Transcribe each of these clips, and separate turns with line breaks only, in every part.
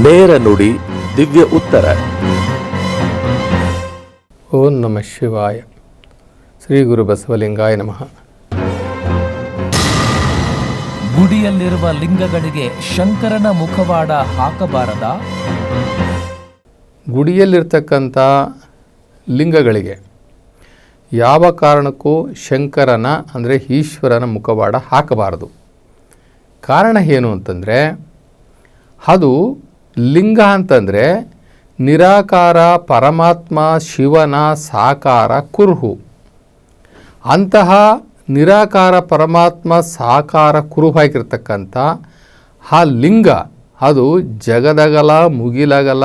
ನೇರ ನುಡಿ ದಿವ್ಯ ಉತ್ತರ.
ಓಂ ನಮಃ ಶಿವಾಯ. ಶ್ರೀ ಗುರು ಬಸವಲಿಂಗಾಯ ನಮಃ.
ಗುಡಿಯಲ್ಲಿರುವ ಲಿಂಗಗಳಿಗೆ ಶಂಕರನ ಮುಖವಾಡ ಹಾಕಬಾರದ?
ಗುಡಿಯಲ್ಲಿರ್ತಕ್ಕಂಥ ಲಿಂಗಗಳಿಗೆ ಯಾವ ಕಾರಣಕ್ಕೂ ಶಂಕರನ ಅಂದರೆ ಈಶ್ವರನ ಮುಖವಾಡ ಹಾಕಬಾರದು. ಕಾರಣ ಏನು ಅಂತಂದರೆ ಅದು ಲಿಂಗ ಅಂತಂದರೆ ನಿರಾಕಾರ, ಪರಮಾತ್ಮ, ಶಿವನ ಸಾಕಾರ, ಕುರುಹು. ಅಂತಹ ನಿರಾಕಾರ, ಪರಮಾತ್ಮ, ಸಾಕಾರ ಕುರುಹಾಗಿರ್ತಕ್ಕಂಥ ಆ ಲಿಂಗ, ಅದು ಜಗದಗಲ ಮುಗಿಲಗಲ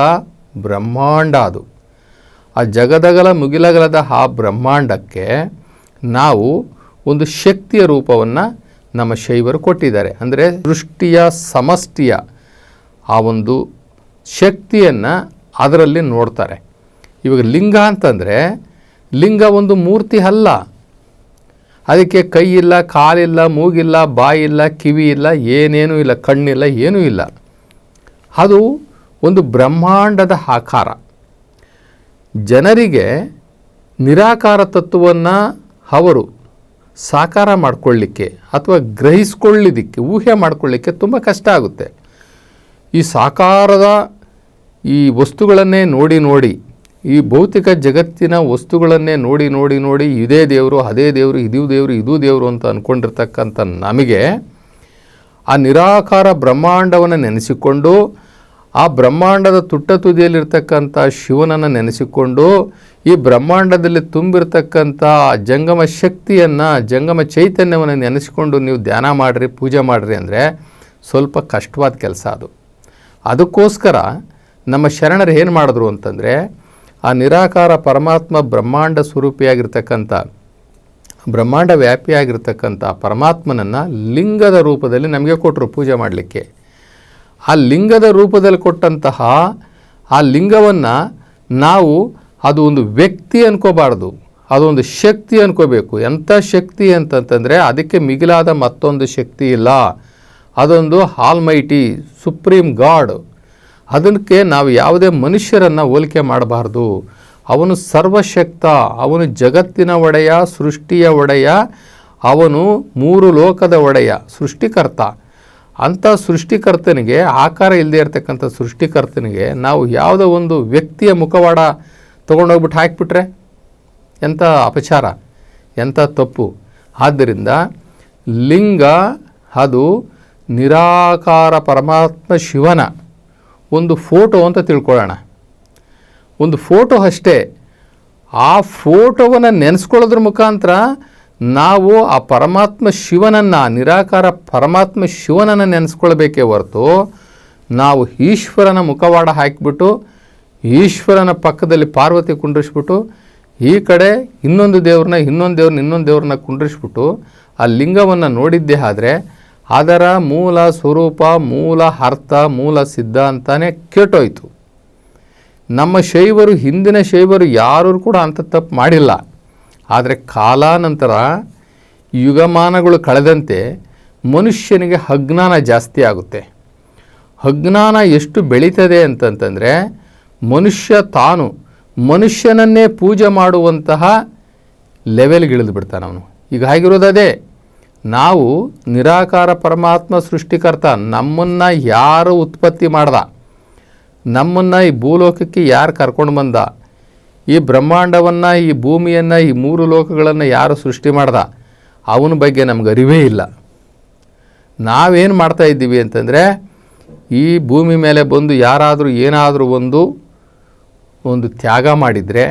ಬ್ರಹ್ಮಾಂಡ ಅದು. ಆ ಜಗದಗಲ ಮುಗಿಲಗಲದ ಆ ಬ್ರಹ್ಮಾಂಡಕ್ಕೆ ನಾವು ಒಂದು ಶಕ್ತಿಯ ರೂಪವನ್ನು ನಮ್ಮ ಶೈವರು ಕೊಟ್ಟಿದ್ದಾರೆ. ಅಂದರೆ ಸೃಷ್ಟಿಯ ಸಮಷ್ಟಿಯ ಆ ಒಂದು ಶಕ್ತಿಯನ್ನು ಅದರಲ್ಲಿ ನೋಡ್ತಾರೆ. ಇವಾಗ ಲಿಂಗ ಅಂತಂದರೆ, ಲಿಂಗ ಒಂದು ಮೂರ್ತಿ ಅಲ್ಲ. ಅದಕ್ಕೆ ಕೈ ಇಲ್ಲ ಕಾಲಿಲ್ಲ ಮೂಗಿಲ್ಲ ಬಾಯಿಲ್ಲ ಕಿವಿ ಇಲ್ಲ, ಏನೇನೂ ಇಲ್ಲ, ಕಣ್ಣಿಲ್ಲ, ಏನೂ ಇಲ್ಲ. ಅದು ಒಂದು ಬ್ರಹ್ಮಾಂಡದ ಆಕಾರ. ಜನರಿಗೆ ನಿರಾಕಾರ ತತ್ವವನ್ನು ಅವರು ಸಾಕಾರ ಮಾಡಿಕೊಳ್ಳಿಕ್ಕೆ ಅಥವಾ ಗ್ರಹಿಸ್ಕೊಳ್ಳಿದ್ದಕ್ಕೆ ಊಹೆ ಮಾಡಿಕೊಳ್ಳಿಕ್ಕೆ ತುಂಬ ಕಷ್ಟ ಆಗುತ್ತೆ. ಈ ಸಾಕಾರದ ಈ ವಸ್ತುಗಳನ್ನೇ ನೋಡಿ ನೋಡಿ, ಈ ಭೌತಿಕ ಜಗತ್ತಿನ ವಸ್ತುಗಳನ್ನೇ ನೋಡಿ ನೋಡಿ ನೋಡಿ ಇದೇ ದೇವರು, ಅದೇ ದೇವರು, ಇದು ದೇವರು ಇದು ದೇವರು ಅಂತ ಅಂದ್ಕೊಂಡಿರ್ತಕ್ಕಂಥ ನಮಗೆ ಆ ನಿರಾಕಾರ ಬ್ರಹ್ಮಾಂಡವನ್ನು ನೆನೆಸಿಕೊಂಡು, ಆ ಬ್ರಹ್ಮಾಂಡದ ತುಟ್ಟ ತುದಿಯಲ್ಲಿರ್ತಕ್ಕಂಥ ಶಿವನನ್ನು ನೆನೆಸಿಕೊಂಡು, ಈ ಬ್ರಹ್ಮಾಂಡದಲ್ಲಿ ತುಂಬಿರ್ತಕ್ಕಂಥ ಜಂಗಮ ಶಕ್ತಿಯನ್ನು, ಜಂಗಮ ಚೈತನ್ಯವನ್ನು ನೆನೆಸಿಕೊಂಡು ನೀವು ಧ್ಯಾನ ಮಾಡಿರಿ, ಪೂಜೆ ಮಾಡಿರಿ ಅಂದರೆ ಸ್ವಲ್ಪ ಕಷ್ಟವಾದ ಕೆಲಸ ಅದು. ಅದಕ್ಕೋಸ್ಕರ ನಮ್ಮ ಶರಣರು ಏನು ಮಾಡಿದ್ರು ಅಂತಂದರೆ, ಆ ನಿರಾಕಾರ ಪರಮಾತ್ಮ ಬ್ರಹ್ಮಾಂಡ ಸ್ವರೂಪಿಯಾಗಿರ್ತಕ್ಕಂಥ, ಬ್ರಹ್ಮಾಂಡ ವ್ಯಾಪಿಯಾಗಿರ್ತಕ್ಕಂಥ ಪರಮಾತ್ಮನನ್ನು ಲಿಂಗದ ರೂಪದಲ್ಲಿ ನಮಗೆ ಕೊಟ್ಟರು ಪೂಜೆ ಮಾಡಲಿಕ್ಕೆ. ಆ ಲಿಂಗದ ರೂಪದಲ್ಲಿ ಕೊಟ್ಟಂತಹ ಆ ಲಿಂಗವನ್ನು ನಾವು ಅದು ಒಂದು ವ್ಯಕ್ತಿ ಅನ್ಕೋಬಾರ್ದು ಅದೊಂದು ಶಕ್ತಿ ಅನ್ಕೋಬೇಕು. ಎಂಥ ಶಕ್ತಿ ಅಂತಂತಂದರೆ, ಅದಕ್ಕೆ ಮಿಗಿಲಾದ ಮತ್ತೊಂದು ಶಕ್ತಿ ಇಲ್ಲ. ಅದೊಂದು ಹಾಲ್ಮೈಟಿ ಸುಪ್ರೀಂ ಗಾಡ್. ಅದಕ್ಕೆ ನಾವು ಯಾವುದೇ ಮನುಷ್ಯರನ್ನು ಹೋಲಿಕೆ ಮಾಡಬಾರ್ದು. ಅವನು ಸರ್ವಶಕ್ತ, ಅವನು ಜಗತ್ತಿನ ಒಡೆಯ, ಸೃಷ್ಟಿಯ ಒಡೆಯ, ಅವನು ಮೂರು ಲೋಕದ ಒಡೆಯ, ಸೃಷ್ಟಿಕರ್ತ. ಅಂಥ ಸೃಷ್ಟಿಕರ್ತನಿಗೆ, ಆಕಾರ ಇಲ್ಲದೆ ಇರತಕ್ಕಂಥ ಸೃಷ್ಟಿಕರ್ತನಿಗೆ ನಾವು ಯಾವುದೋ ಒಂದು ವ್ಯಕ್ತಿಯ ಮುಖವಾಡ ತೊಗೊಂಡೋಗ್ಬಿಟ್ಟು ಹಾಕಿಬಿಟ್ರೆ ಎಂಥ ಅಪಚಾರ, ಎಂಥ ತಪ್ಪು. ಆದ್ದರಿಂದ ಲಿಂಗ ಅದು ನಿರಾಕಾರ ಪರಮಾತ್ಮ ಶಿವನ ಒಂದು ಫೋಟೋ ಅಂತ ತಿಳ್ಕೊಳ್ಳೋಣ. ಒಂದು ಫೋಟೋ ಅಷ್ಟೇ. ಆ ಫೋಟೋವನ್ನು ನೆನೆಸ್ಕೊಳ್ಳೋದ್ರ ಮುಖಾಂತರ ನಾವು ಆ ಪರಮಾತ್ಮ ಶಿವನನ್ನು, ನಿರಾಕಾರ ಪರಮಾತ್ಮ ಶಿವನನ್ನು ನೆನೆಸ್ಕೊಳ್ಬೇಕೇ ಹೊರತು ನಾವು ಈಶ್ವರನ ಮುಖವಾಡ ಹಾಕಿಬಿಟ್ಟು, ಈಶ್ವರನ ಪಕ್ಕದಲ್ಲಿ ಪಾರ್ವತಿ ಕುಂಡ್ರಿಸ್ಬಿಟ್ಟು, ಈ ಕಡೆ ಇನ್ನೊಂದು ದೇವ್ರನ್ನ ಇನ್ನೊಂದು ದೇವ್ರನ್ನ ಇನ್ನೊಂದು ದೇವ್ರನ್ನ ಕುಂಡ್ರಿಸ್ಬಿಟ್ಟು ಆ ಲಿಂಗವನ್ನು ನೋಡಿದ್ದೇ ಆದರೆ ಅದರ ಮೂಲ ಸ್ವರೂಪ, ಮೂಲ ಅರ್ಥ, ಮೂಲ ಸಿದ್ಧಾಂತನೇ ಕೆಟ್ಟೋಯ್ತು. ನಮ್ಮ ಶೈವರು, ಹಿಂದಿನ ಶೈವರು ಯಾರೂ ಕೂಡ ಅಂಥ ತಪ್ಪು ಮಾಡಿಲ್ಲ. ಆದರೆ ಕಾಲಾನಂತರ ಯುಗಮಾನಗಳು ಕಳೆದಂತೆ ಮನುಷ್ಯನಿಗೆ ಅಜ್ಞಾನ ಜಾಸ್ತಿ ಆಗುತ್ತೆ. ಅಜ್ಞಾನ ಎಷ್ಟು ಬೆಳೀತದೆ ಅಂತಂತಂದರೆ ಮನುಷ್ಯ ತಾನು ಮನುಷ್ಯನನ್ನೇ ಪೂಜೆ ಮಾಡುವಂತಹ ಲೆವೆಲ್ಗಿಳಿದು ಬಿಡ್ತಾನೆ ಅವನು. ಈಗ ಆಗಿರೋದದೇ ನಾವು ನಿರಾಕಾರ ಪರಮಾತ್ಮ ಸೃಷ್ಟಿಕರ್ತ, ನಮ್ಮನ್ನು ಯಾರು ಉತ್ಪತ್ತಿ ಮಾಡ್ದ? ನಮ್ಮನ್ನು ಈ ಭೂಲೋಕಕ್ಕೆ ಯಾರು ಕರ್ಕೊಂಡು ಬಂದ? ಈ ಬ್ರಹ್ಮಾಂಡವನ್ನು, ಈ ಭೂಮಿಯನ್ನು, ಈ ಮೂರು ಲೋಕಗಳನ್ನು ಯಾರು ಸೃಷ್ಟಿ ಮಾಡ್ದ? ಅವನ ಬಗ್ಗೆ ನಮ್ಗೆ ಅರಿವೇ ಇಲ್ಲ. ನಾವೇನು ಮಾಡ್ತಾ ಇದ್ದೀವಿ ಅಂತಂದರೆ, ಈ ಭೂಮಿ ಮೇಲೆ ಬಂದು ಯಾರಾದರೂ ಏನಾದರೂ ಒಂದು ಒಂದು ತ್ಯಾಗ ಮಾಡಿದರೆ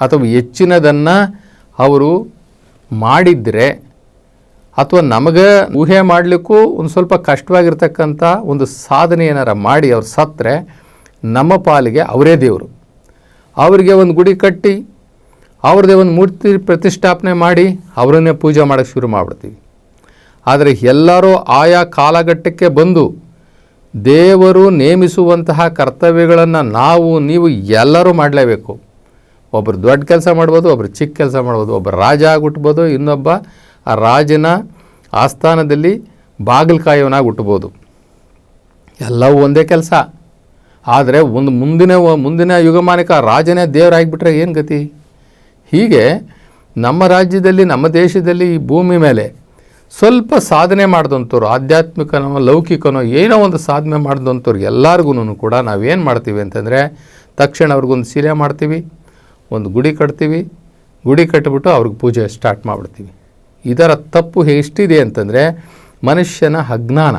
ಅಥವಾ ಹೆಚ್ಚಿನದನ್ನು ಅವರು ಮಾಡಿದರೆ ಅಥವಾ ನಮಗೆ ಊಹೆ ಮಾಡಲಿಕ್ಕೂ ಒಂದು ಸ್ವಲ್ಪ ಕಷ್ಟವಾಗಿರ್ತಕ್ಕಂಥ ಒಂದು ಸಾಧನೆ ಏನಾರ ಮಾಡಿ ಅವ್ರು ಸತ್ತರೆ ನಮ್ಮ ಪಾಲಿಗೆ ಅವರೇ ದೇವರು. ಅವರಿಗೆ ಒಂದು ಗುಡಿ ಕಟ್ಟಿ ಅವ್ರದ್ದೇ ಒಂದು ಮೂರ್ತಿ ಪ್ರತಿಷ್ಠಾಪನೆ ಮಾಡಿ ಅವರನ್ನೇ ಪೂಜೆ ಮಾಡೋಕ್ಕೆ ಶುರು ಮಾಡಿಬಿಡ್ತೀವಿ. ಆದರೆ ಎಲ್ಲರೂ ಆಯಾ ಕಾಲಘಟ್ಟಕ್ಕೆ ಬಂದು ದೇವರು ನೇಮಿಸುವಂತಹ ಕರ್ತವ್ಯಗಳನ್ನು ನಾವು, ನೀವು ಎಲ್ಲರೂ ಮಾಡಲೇಬೇಕು. ಒಬ್ಬರು ದೊಡ್ಡ ಕೆಲಸ ಮಾಡ್ಬೋದು ಒಬ್ಬರು ಚಿಕ್ಕ ಕೆಲಸ ಮಾಡ್ಬೋದು ಒಬ್ಬರು ರಾಜ ಆಗಿಬಿಟ್ಬೋದು, ಇನ್ನೊಬ್ಬ ಆ ರಾಜನ ಆಸ್ಥಾನದಲ್ಲಿ ಬಾಗಿಲುಕಾಯವನಾಗಿ ಹುಟ್ಟಬೋದು ಎಲ್ಲವೂ ಒಂದೇ ಕೆಲಸ. ಆದರೆ ಒಂದು ಮುಂದಿನ ಮುಂದಿನ ಯುಗಮಾನಿಕ ರಾಜನೇ ದೇವರಾಗಿಬಿಟ್ರೆ ಏನು ಗತಿ? ಹೀಗೆ ನಮ್ಮ ರಾಜ್ಯದಲ್ಲಿ, ನಮ್ಮ ದೇಶದಲ್ಲಿ ಈ ಭೂಮಿ ಮೇಲೆ ಸ್ವಲ್ಪ ಸಾಧನೆ ಮಾಡಿದಂಥವ್ರು, ಆಧ್ಯಾತ್ಮಿಕನೋ, ಲೌಕಿಕನೋ ಏನೋ ಒಂದು ಸಾಧನೆ ಮಾಡಿದಂಥವ್ರು ಎಲ್ಲರಿಗೂ ಕೂಡ ನಾವೇನು ಮಾಡ್ತೀವಿ ಅಂತಂದರೆ ತಕ್ಷಣ ಅವ್ರಿಗೊಂದು ಸೀರೆ ಮಾಡ್ತೀವಿ, ಒಂದು ಗುಡಿ ಕಟ್ತೀವಿ, ಗುಡಿ ಕಟ್ಟಿಬಿಟ್ಟು ಅವ್ರಿಗೆ ಪೂಜೆ ಸ್ಟಾರ್ಟ್ ಮಾಡಿಬಿಡ್ತೀವಿ. ಇದರ ತಪ್ಪು ಎಷ್ಟಿದೆ ಅಂತಂದರೆ ಮನುಷ್ಯನ ಅಜ್ಞಾನ,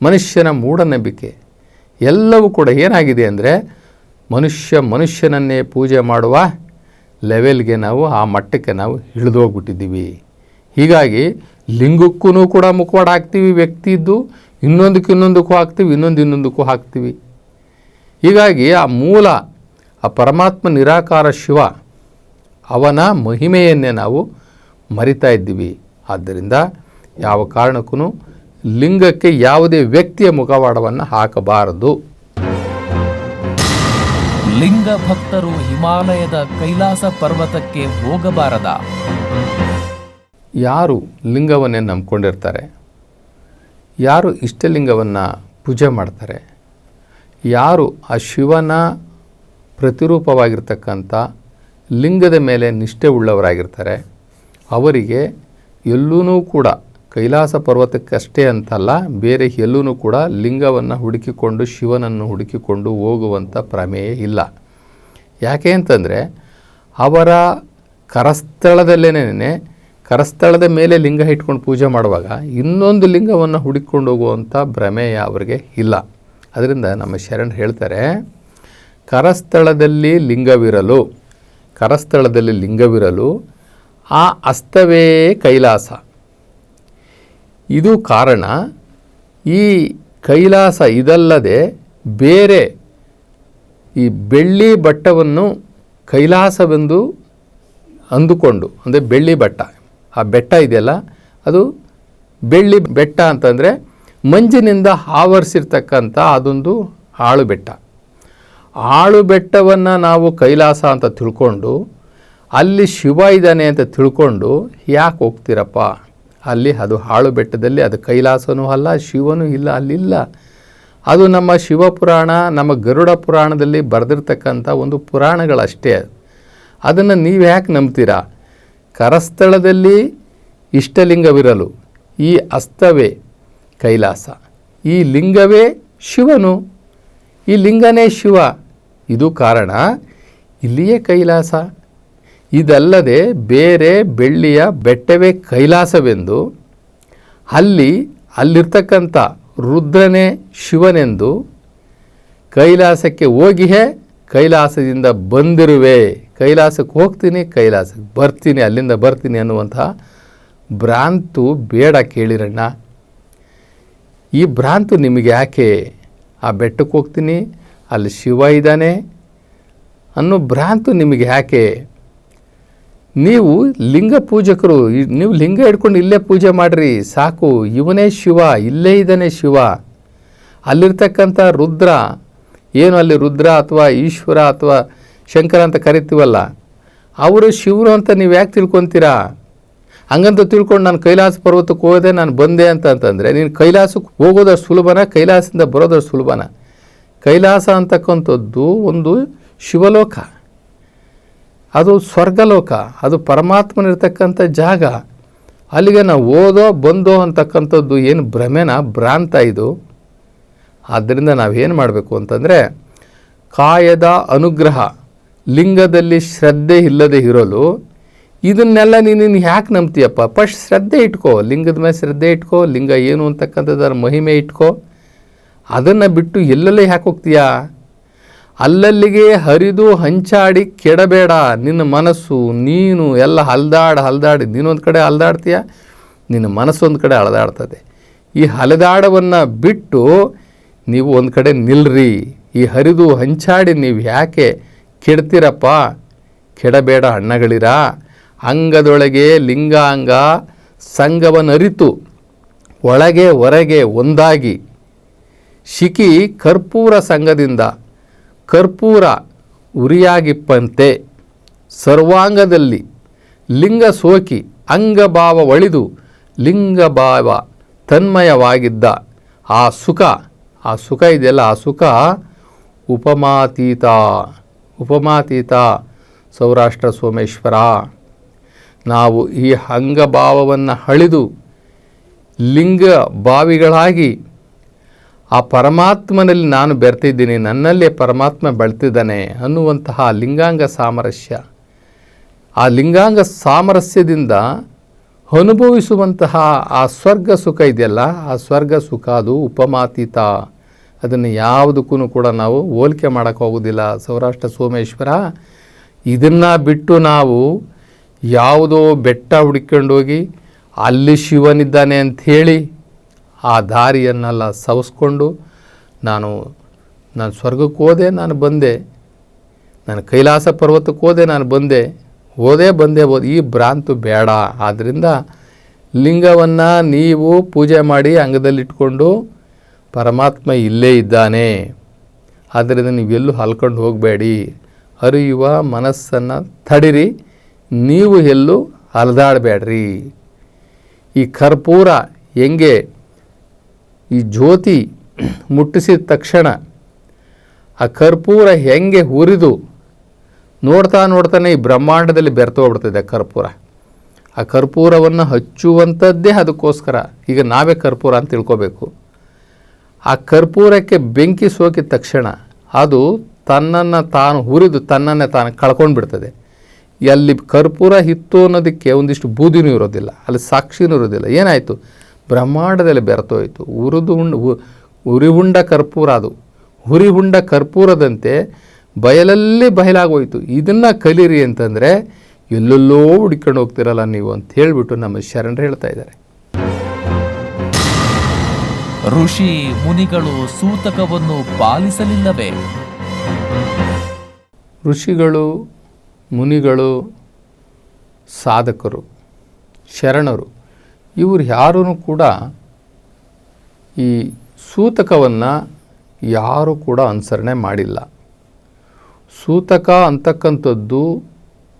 ಮನುಷ್ಯನ ಮೂಢನಂಬಿಕೆ, ಎಲ್ಲವೂ ಕೂಡ ಏನಾಗಿದೆ ಅಂದರೆ ಮನುಷ್ಯ ಮನುಷ್ಯನನ್ನೇ ಪೂಜೆ ಮಾಡುವ ಲೆವೆಲ್ಗೆ ನಾವು ಆ ಮಟ್ಟಕ್ಕೆ ನಾವು ಇಳಿದೋಗ್ಬಿಟ್ಟಿದ್ದೀವಿ. ಹೀಗಾಗಿ ಲಿಂಗಕ್ಕೂ ಕೂಡ ಮುಖವಾಡ ಹಾಕ್ತೀವಿ ವ್ಯಕ್ತಿಯಿದ್ದು ಇನ್ನೊಂದಕ್ಕೆ ಇನ್ನೊಂದಕ್ಕೂ ಹಾಕ್ತೀವಿ, ಇನ್ನೊಂದು ಇನ್ನೊಂದಕ್ಕೂ ಹಾಕ್ತೀವಿ. ಹೀಗಾಗಿ ಆ ಮೂಲ, ಆ ಪರಮಾತ್ಮ ನಿರಾಕಾರ ಶಿವ, ಅವನ ಮಹಿಮೆಯನ್ನೇ ನಾವು ಮರಿತಾ ಇದ್ದೀವಿ. ಆದ್ದರಿಂದ ಯಾವ ಕಾರಣಕ್ಕೂ ಲಿಂಗಕ್ಕೆ ಯಾವುದೇ ವ್ಯಕ್ತಿಯ ಮುಖವಾಡವನ್ನು ಹಾಕಬಾರದು.
ಲಿಂಗ ಭಕ್ತರು ಹಿಮಾಲಯದ ಕೈಲಾಸ ಪರ್ವತಕ್ಕೆ ಹೋಗಬಾರದ?
ಯಾರು ಲಿಂಗವನ್ನೇ ನಂಬ್ಕೊಂಡಿರ್ತಾರೆ? ಯಾರು ಇಷ್ಟಲಿಂಗವನ್ನು ಪೂಜೆ ಮಾಡ್ತಾರೆ? ಯಾರು ಆ ಶಿವನ ಪ್ರತಿರೂಪವಾಗಿರ್ತಕ್ಕಂಥ ಲಿಂಗದ ಮೇಲೆ ನಿಷ್ಠೆ ಉಳ್ಳವರಾಗಿರ್ತಾರೆ ಅವರಿಗೆ ಎಲ್ಲೂ ಕೂಡ ಕೈಲಾಸ ಪರ್ವತಕ್ಕಷ್ಟೇ ಅಂತಲ್ಲ, ಬೇರೆ ಎಲ್ಲೂ ಕೂಡ ಲಿಂಗವನ್ನು ಹುಡುಕಿಕೊಂಡು ಶಿವನನ್ನು ಹುಡುಕಿಕೊಂಡು ಹೋಗುವಂಥ ಪ್ರಮೇಯ ಇಲ್ಲ. ಯಾಕೆ ಅಂತಂದರೆ, ಅವರ ಕರಸ್ಥಳದಲ್ಲೇನೇ ಕರಸ್ಥಳದ ಮೇಲೆ ಲಿಂಗ ಇಟ್ಕೊಂಡು ಪೂಜೆ ಮಾಡುವಾಗ ಇನ್ನೊಂದು ಲಿಂಗವನ್ನು ಹುಡುಕಿಕೊಂಡು ಹೋಗುವಂಥ ಭ್ರಮೆಯ ಅವರಿಗೆ ಇಲ್ಲ. ಅದರಿಂದ ನಮ್ಮ ಶರಣ್ ಹೇಳ್ತಾರೆ, ಕರಸ್ಥಳದಲ್ಲಿ ಲಿಂಗವಿರಲು ಕರಸ್ಥಳದಲ್ಲಿ ಲಿಂಗವಿರಲು ಆ ಅಸ್ತವೇ ಕೈಲಾಸ. ಇದು ಕಾರಣ, ಈ ಕೈಲಾಸ ಇದಲ್ಲದೆ ಬೇರೆ ಈ ಬೆಳ್ಳಿ ಬಟ್ಟವನ್ನು ಕೈಲಾಸವೆಂದು ಅಂದುಕೊಂಡು, ಅಂದರೆ ಬೆಳ್ಳಿ ಬಟ್ಟ, ಆ ಬೆಟ್ಟ ಇದೆಯಲ್ಲ, ಅದು ಬೆಳ್ಳಿ ಬೆಟ್ಟ ಅಂತಂದರೆ ಮಂಜಿನಿಂದ ಆವರಿಸಿರ್ತಕ್ಕಂಥ ಅದೊಂದು ಆಳು ಬೆಟ್ಟ. ಆಳು ಬೆಟ್ಟವನ್ನು ನಾವು ಕೈಲಾಸ ಅಂತ ತಿಳ್ಕೊಂಡು ಅಲ್ಲಿ ಶಿವ ಇದ್ದಾನೆ ಅಂತ ತಿಳ್ಕೊಂಡು ಯಾಕೆ ಹೋಗ್ತೀರಪ್ಪ? ಅಲ್ಲಿ ಅದು ಹಾಳು ಬೆಟ್ಟದಲ್ಲಿ ಅದು ಕೈಲಾಸನೂ ಅಲ್ಲ, ಶಿವನೂ ಇಲ್ಲ, ಅಲ್ಲಿಲ್ಲ. ಅದು ನಮ್ಮ ಶಿವಪುರಾಣ, ನಮ್ಮ ಗರುಡ ಪುರಾಣದಲ್ಲಿ ಬರೆದಿರ್ತಕ್ಕಂಥ ಒಂದು ಪುರಾಣಗಳಷ್ಟೇ. ಅದನ್ನು ನೀವು ಯಾಕೆ ನಂಬ್ತೀರಾ? ಕರಸ್ಥಳದಲ್ಲಿ ಇಷ್ಟಲಿಂಗವಿರಲು, ಈ ಅಸ್ತವೇ ಕೈಲಾಸ. ಈ ಲಿಂಗವೇ ಶಿವನು. ಈ ಲಿಂಗನೇ ಶಿವ. ಇದು ಕಾರಣ, ಇಲ್ಲಿಯೇ ಕೈಲಾಸ. ಇದಲ್ಲದೆ ಬೇರೆ ಬೆಳ್ಳಿಯ ಬೆಟ್ಟವೇ ಕೈಲಾಸವೆಂದು, ಅಲ್ಲಿ ಅಲ್ಲಿರ್ತಕ್ಕಂಥ ರುದ್ರನೇ ಶಿವನೆಂದು, ಕೈಲಾಸಕ್ಕೆ ಹೋಗಿಯೇ ಕೈಲಾಸದಿಂದ ಬಂದಿರುವೆ, ಕೈಲಾಸಕ್ಕೆ ಹೋಗ್ತೀನಿ, ಕೈಲಾಸಕ್ಕೆ ಬರ್ತೀನಿ, ಅಲ್ಲಿಂದ ಬರ್ತೀನಿ ಅನ್ನುವಂಥ ಭ್ರಾಂತು ಬೇಡ ಕೇಳಿರಣ್ಣ. ಈ ಭ್ರಾಂತು ನಿಮಗೆ ಯಾಕೆ? ಆ ಬೆಟ್ಟಕ್ಕೆ ಹೋಗ್ತೀನಿ, ಅಲ್ಲಿ ಶಿವ ಇದ್ದಾನೆ ಅನ್ನೋ ಭ್ರಾಂತು ನಿಮಗೆ ಯಾಕೆ? ನೀವು ಲಿಂಗ ಪೂಜಕರು ನೀವು ಲಿಂಗ ಹಿಡ್ಕೊಂಡು ಇಲ್ಲೇ ಪೂಜೆ ಮಾಡಿರಿ, ಸಾಕು. ಇವನೇ ಶಿವ, ಇಲ್ಲೇ ಇದ್ದಾನೆ ಶಿವ. ಅಲ್ಲಿರ್ತಕ್ಕಂಥ ರುದ್ರ, ಏನು ಅಲ್ಲಿ ರುದ್ರ ಅಥವಾ ಈಶ್ವರ ಅಥವಾ ಶಂಕರ ಅಂತ ಕರಿತೀವಲ್ಲ, ಅವರು ಶಿವರು ಅಂತ ನೀವು ಯಾಕೆ ತಿಳ್ಕೊತೀರಾ? ಹಂಗಂತ ತಿಳ್ಕೊಂಡು ನಾನು ಕೈಲಾಸ ಪರ್ವತಕ್ಕೆ ಹೋದೆ, ನಾನು ಬಂದೆ ಅಂತ ಅಂತಂದರೆ, ನೀನು ಕೈಲಾಸಕ್ಕೆ ಹೋಗೋದಷ್ಟು ಸುಲಭನ, ಕೈಲಾಸದಿಂದ ಬರೋದಷ್ಟು ಸುಲಭನ. ಕೈಲಾಸ ಅಂತಕ್ಕಂಥದ್ದು ಒಂದು ಶಿವಲೋಕ. ಅದು ಸ್ವರ್ಗಲೋಕ, ಅದು ಪರಮಾತ್ಮನಿರ್ತಕ್ಕಂಥ ಜಾಗ. ಅಲ್ಲಿಗೆ ನಾವು ಓದೋ, ಬಂದೋ ಅಂತಕ್ಕಂಥದ್ದು ಏನು ಭ್ರಮೆನ, ಭ್ರಾಂತ ಇದು? ಆದ್ದರಿಂದ ನಾವೇನು ಮಾಡಬೇಕು ಅಂತಂದರೆ, ಕಾಯದ ಅನುಗ್ರಹ, ಲಿಂಗದಲ್ಲಿ ಶ್ರದ್ಧೆ ಇಲ್ಲದೆ ಇರಲು, ಇದನ್ನೆಲ್ಲ ನೀನು ಯಾಕೆ ನಂಬ್ತೀಯಪ್ಪ? ಫಸ್ಟ್ ಶ್ರದ್ಧೆ ಇಟ್ಕೋ, ಲಿಂಗದ ಮೇಲೆ ಶ್ರದ್ಧೆ ಇಟ್ಕೋ, ಲಿಂಗ ಏನು ಅಂತಕ್ಕಂಥದ್ದರ ಮಹಿಮೆ ಇಟ್ಕೋ. ಅದನ್ನು ಬಿಟ್ಟು ಎಲ್ಲೆಲ್ಲೇ ಯಾಕೆ ಹೋಗ್ತೀಯಾ? ಅಲ್ಲಲ್ಲಿಗೆ ಹರಿದು ಹಂಚಾಡಿ ಕೆಡಬೇಡ ನಿನ್ನ ಮನಸ್ಸು, ನೀನು ಎಲ್ಲ ಹಲ್ದಾಡಿ ಹಲ್ದಾಡಿ ನೀನೊಂದು ಕಡೆ ಅಲ್ದಾಡ್ತೀಯ ನಿನ್ನ ಮನಸ್ಸೊಂದು ಕಡೆ ಅಳದಾಡ್ತದೆ ಈ ಹಲದಾಡವನ್ನು ಬಿಟ್ಟು ನೀವು ಒಂದು ಕಡೆ ನಿಲ್ರಿ. ಈ ಹರಿದು ಹಂಚಾಡಿ ನೀವು ಯಾಕೆ ಕೆಡ್ತೀರಪ್ಪ? ಕೆಡಬೇಡ ಅಣ್ಣಗಳಿರ? ಅಂಗದೊಳಗೆ ಲಿಂಗಾಂಗ ಸಂಗವನರಿತು ಒಳಗೆ ಹೊರಗೆ ಒಂದಾಗಿ. ಶಿಖಿ ಕರ್ಪೂರ ಸಂಘದಿಂದ ಕರ್ಪೂರ ಉರಿಯಾಗಿಪ್ಪಂತೆ ಸರ್ವಾಂಗದಲ್ಲಿ ಲಿಂಗ ಸೋಕಿ ಅಂಗಭಾವ ಒಳಿದು ಲಿಂಗಭಾವ ತನ್ಮಯವಾಗಿದ್ದ ಆ ಸುಖ ಆ ಸುಖ ಇದೆಯಲ್ಲ, ಆ ಸುಖ ಉಪಮಾತೀತ ಉಪಮಾತೀತ ಸೌರಾಷ್ಟ್ರ ಸೋಮೇಶ್ವರ. ನಾವು ಈ ಅಂಗಭಾವವನ್ನು ಹಳಿದು ಲಿಂಗ ಭಾವಿಗಳಾಗಿ ಆ ಪರಮಾತ್ಮನಲ್ಲಿ ನಾನು ಬೆರ್ತಿದ್ದೀನಿ, ನನ್ನಲ್ಲೇ ಪರಮಾತ್ಮ ಬೆಳ್ತಿದ್ದಾನೆ ಅನ್ನುವಂತಹ ಲಿಂಗಾಂಗ ಸಾಮರಸ್ಯ. ಆ ಲಿಂಗಾಂಗ ಸಾಮರಸ್ಯದಿಂದ ಅನುಭವಿಸುವಂತಹ ಆ ಸ್ವರ್ಗ ಸುಖ ಇದೆಯಲ್ಲ, ಆ ಸ್ವರ್ಗ ಸುಖ ಅದು ಉಪಮಾತೀತ. ಅದನ್ನು ಯಾವುದಕ್ಕೂ ಕೂಡ ನಾವು ಹೋಲಿಕೆ ಮಾಡೋಕ್ಕೆ ಹೋಗೋದಿಲ್ಲ ಸೌರಾಷ್ಟ್ರ ಸೋಮೇಶ್ವರ, ಇದನ್ನು ಬಿಟ್ಟು ನಾವು ಯಾವುದೋ ಬೆಟ್ಟ ಹುಡ್ಕೊಂಡೋಗಿ ಅಲ್ಲಿ ಶಿವನಿದ್ದಾನೆ ಅಂಥೇಳಿ ಆ ದಾರಿಯನ್ನೆಲ್ಲ ಸವಿಸ್ಕೊಂಡು ನಾನು ನಾನು ಸ್ವರ್ಗಕ್ಕೆ ಹೋದೆ, ನಾನು ಬಂದೆ. ನಾನು ಕೈಲಾಸ ಪರ್ವತಕ್ಕೆ ಹೋದೆ, ನಾನು ಬಂದೆ. ಹೋದೇ, ಬಂದೆ, ಹೋದ. ಈ ಭ್ರಾಂತು ಬೇಡ. ಆದ್ದರಿಂದ ಲಿಂಗವನ್ನು ನೀವು ಪೂಜೆ ಮಾಡಿ ಅಂಗದಲ್ಲಿಟ್ಕೊಂಡು ಪರಮಾತ್ಮ ಇಲ್ಲೇ ಇದ್ದಾನೆ. ಆದ್ದರಿಂದ ನೀವೆಲ್ಲೂ ಹಲ್ಕೊಂಡು ಹೋಗಬೇಡಿ. ಅರಿಯುವ ಮನಸ್ಸನ್ನು ತಡಿರಿ. ನೀವು ಎಲ್ಲೂ ಅಲದಾಡಬೇಡ್ರಿ ಈ ಕರ್ಪೂರ ಹೆಂಗೆ ಈ ಜ್ಯೋತಿ ಮುಟ್ಟಿಸಿದ ತಕ್ಷಣ ಆ ಕರ್ಪೂರ ಹೆಂಗೆ ಹುರಿದು ನೋಡ್ತಾ ನೋಡ್ತಾನೆ ಈ ಬ್ರಹ್ಮಾಂಡದಲ್ಲಿ ಬೆರ್ತೋಗ್ಬಿಡ್ತದೆ ಕರ್ಪೂರ. ಆ ಕರ್ಪೂರವನ್ನು ಹಚ್ಚುವಂಥದ್ದೇ ಅದಕ್ಕೋಸ್ಕರ. ಈಗ ನಾವೇ ಕರ್ಪೂರ ಅಂತ ತಿಳ್ಕೋಬೇಕು. ಆ ಕರ್ಪೂರಕ್ಕೆ ಬೆಂಕಿ ಸೋಕಿದ ತಕ್ಷಣ ಅದು ತನ್ನನ್ನು ತಾನು ಹುರಿದು ತನ್ನನ್ನೇ ತಾನು ಕಳ್ಕೊಂಡು ಬಿಡ್ತದೆ ಅಲ್ಲಿ ಕರ್ಪೂರ ಇತ್ತು ಅನ್ನೋದಕ್ಕೆ ಒಂದಿಷ್ಟು ಬೂದಿನೂ ಇರೋದಿಲ್ಲ, ಅಲ್ಲಿ ಸಾಕ್ಷಿನೂ ಇರೋದಿಲ್ಲ. ಏನಾಯಿತು? ಬ್ರಹ್ಮಾಂಡದಲ್ಲಿ ಬೆರೆತೋಯ್ತು ಉರಿದು ಉಂಡ ಉ- ಉರಿ ಉಂಡ ಕರ್ಪೂರ ಅದು. ಹುರಿಹುಂಡ ಕರ್ಪೂರದಂತೆ ಬಯಲಲ್ಲಿ ಬಯಲಾಗೋಯ್ತು. ಇದನ್ನು ಕಲೀರಿ ಅಂತಂದರೆ ಎಲ್ಲೆಲ್ಲೋ ಹುಡ್ಕೊಂಡು ಹೋಗ್ತಿರಲ್ಲ ನೀವು ಅಂತ ಹೇಳಿಬಿಟ್ಟು ನಮ್ಮ ಶರಣರು ಹೇಳ್ತಾ ಇದ್ದಾರೆ.
ಋಷಿ ಮುನಿಗಳು ಸೂತಕವನ್ನು ಪಾಲಿಸಲಿಲ್ಲವೇ?
ಋಷಿಗಳು ಮುನಿಗಳು ಸಾಧಕರು ಶರಣರು ಇವರು ಯಾರೂ ಕೂಡ ಈ ಸೂತಕವನ್ನು ಯಾರೂ ಕೂಡ ಅನುಸರಣೆ ಮಾಡಿಲ್ಲ. ಸೂತಕ ಅಂತಕ್ಕಂಥದ್ದು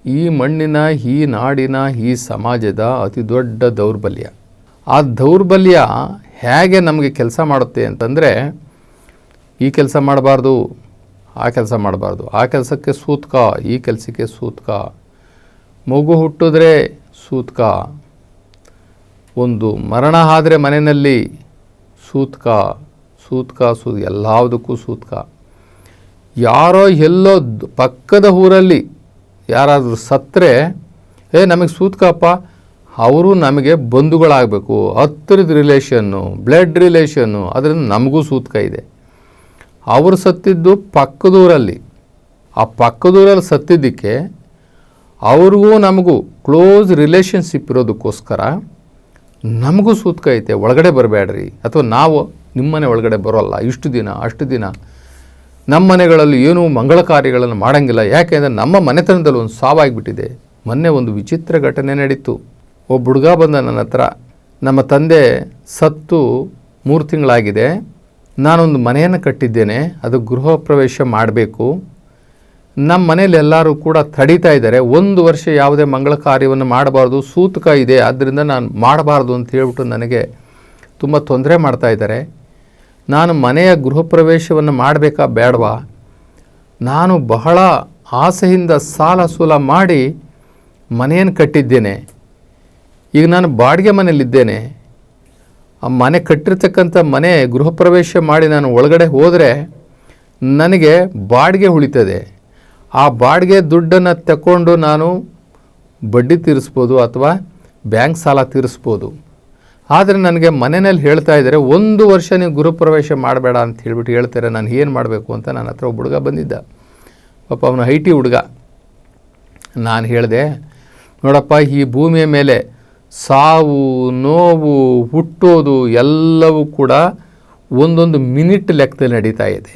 ಈ ಮಣ್ಣಿನ, ಈ ನಾಡಿನ, ಈ ಸಮಾಜದ ಅತಿ ದೊಡ್ಡ ದೌರ್ಬಲ್ಯ. ಆ ದೌರ್ಬಲ್ಯ ಹೇಗೆ ನಮಗೆ ಕೆಲಸ ಮಾಡುತ್ತೆ ಅಂತಂದರೆ, ಈ ಕೆಲಸ ಮಾಡಬಾರ್ದು, ಆ ಕೆಲಸ ಮಾಡಬಾರ್ದು, ಆ ಕೆಲಸಕ್ಕೆ ಸೂತ್ಕ, ಈ ಕೆಲಸಕ್ಕೆ ಸೂತ್ಕ, ಮಗು ಹುಟ್ಟಿದ್ರೆ ಸೂತ್ಕ ಒಂದು ಮರಣ ಆದರೆ ಮನೆಯಲ್ಲಿ ಸೂತ್ಕ ಸೂತ್ಕ ಸೂ ಎಲ್ಲದಕ್ಕೂ ಸೂತ್ಕ. ಯಾರೋ ಎಲ್ಲೋ ಪಕ್ಕದ ಊರಲ್ಲಿ ಯಾರಾದರೂ ಸತ್ತರೆ, ಏ, ನಮಗೆ ಸೂತ್ಕಪ್ಪ, ಅವರು ನಮಗೆ ಬಂಧುಗಳಾಗಬೇಕು. ಹತ್ತಿರದ ರಿಲೇಷನ್ನು ಬ್ಲಡ್ ರಿಲೇಷನ್ನು ಅದರಿಂದ ನಮಗೂ ಸೂತ್ಕ ಇದೆ. ಅವರು ಸತ್ತಿದ್ದು ಪಕ್ಕದೂರಲ್ಲಿ ಆ ಪಕ್ಕದೂರಲ್ಲಿ ಸತ್ತಿದ್ದಕ್ಕೆ ಅವ್ರಿಗೂ ನಮಗೂ ಕ್ಲೋಸ್ ರಿಲೇಷನ್ಶಿಪ್ ಇರೋದಕ್ಕೋಸ್ಕರ ನಮಗೂ ಸೂತ್ಕ ಐತೆ, ಒಳಗಡೆ ಬರಬೇಡ್ರಿ. ಅಥವಾ ನಾವು ನಿಮ್ಮನೆ ಒಳಗಡೆ ಬರೋಲ್ಲ. ಇಷ್ಟು ದಿನ, ಅಷ್ಟು ದಿನ ನಮ್ಮ ಮನೆಗಳಲ್ಲಿ ಏನೂ ಮಂಗಳ ಕಾರ್ಯಗಳನ್ನು ಮಾಡೋಂಗಿಲ್ಲ. ಯಾಕೆಂದರೆ ನಮ್ಮ ಮನೆತನದಲ್ಲಿ ಒಂದು ಸಾವಾಗಿಬಿಟ್ಟಿದೆ. ಮೊನ್ನೆ ಒಂದು ವಿಚಿತ್ರ ಘಟನೆ ನಡೀತು. ಒಬ್ಬ ಹುಡುಗ ಬಂದ ನನ್ನ ಹತ್ರ, ನಮ್ಮ ತಂದೆ ಸತ್ತು ಮೂರು ತಿಂಗಳಾಗಿದೆ. ನಾನೊಂದು ಮನೆಯನ್ನು ಕಟ್ಟಿದ್ದೇನೆ. ಅದು ಗೃಹ ಪ್ರವೇಶ ಮಾಡಬೇಕು. ನಮ್ಮ ಮನೇಲಿ ಎಲ್ಲರೂ ಕೂಡ ತಡೀತಾ ಇದ್ದಾರೆ. ಒಂದು ವರ್ಷ ಯಾವುದೇ ಮಂಗಳ ಕಾರ್ಯವನ್ನು ಮಾಡಬಾರ್ದು. ಸೂತಕ ಇದೆ. ಆದ್ದರಿಂದ ನಾನು ಮಾಡಬಾರ್ದು ಅಂತ ಹೇಳ್ಬಿಟ್ಟು ನನಗೆ ತುಂಬ ತೊಂದರೆ ಮಾಡ್ತಾ ಇದ್ದಾರೆ. ನಾನು ಮನೆಯ ಗೃಹ ಪ್ರವೇಶವನ್ನು ಮಾಡಬೇಕಾ ಬೇಡವಾ? ನಾನು ಬಹಳ ಆಸೆಯಿಂದ ಸಾಲ ಸೂಲ ಮಾಡಿ ಮನೆಯನ್ನು ಕಟ್ಟಿದ್ದೇನೆ. ಈಗ ನಾನು ಬಾಡಿಗೆ ಮನೆಯಲ್ಲಿದ್ದೇನೆ. ಆ ಮನೆ ಕಟ್ಟಿರ್ತಕ್ಕಂಥ ಮನೆ ಗೃಹ ಪ್ರವೇಶ ಮಾಡಿ ನಾನು ಒಳಗಡೆ ಹೋದರೆ ನನಗೆ ಬಾಡಿಗೆ ಉಳಿತದೆ. ಆ ಬಾಡಿಗೆ ದುಡ್ಡನ್ನು ತಗೊಂಡು ನಾನು ಬಡ್ಡಿ ತೀರಿಸ್ಬೋದು ಅಥವಾ ಬ್ಯಾಂಕ್ ಸಾಲ ತೀರಿಸ್ಬೋದು. ಆದರೆ ನನಗೆ ಮನೆಯಲ್ಲಿ ಹೇಳ್ತಾ ಇದ್ದಾರೆ, ಒಂದು ವರ್ಷ ನೀವು ಗೃಹಪ್ರವೇಶ ಮಾಡಬೇಡ ಅಂತ ಹೇಳ್ಬಿಟ್ಟು ಹೇಳ್ತಾರೆ, ನಾನು ಏನು ಮಾಡಬೇಕು ಅಂತ ನನ್ನ ಹತ್ರ ಒಬ್ಬ ಹುಡುಗ ಬಂದಿದ್ದ. ಪಾಪ ಅವನು ಐ ಟಿ ಹುಡುಗ. ನಾನು ಹೇಳಿದೆ, ನೋಡಪ್ಪ, ಈ ಭೂಮಿಯ ಮೇಲೆ ಸಾವು, ನೋವು, ಹುಟ್ಟೋದು ಎಲ್ಲವೂ ಕೂಡ ಒಂದೊಂದು ಮಿನಿಟ್ ಲೆಕ್ಕದಲ್ಲಿ ನಡೀತಾ ಇದೆ.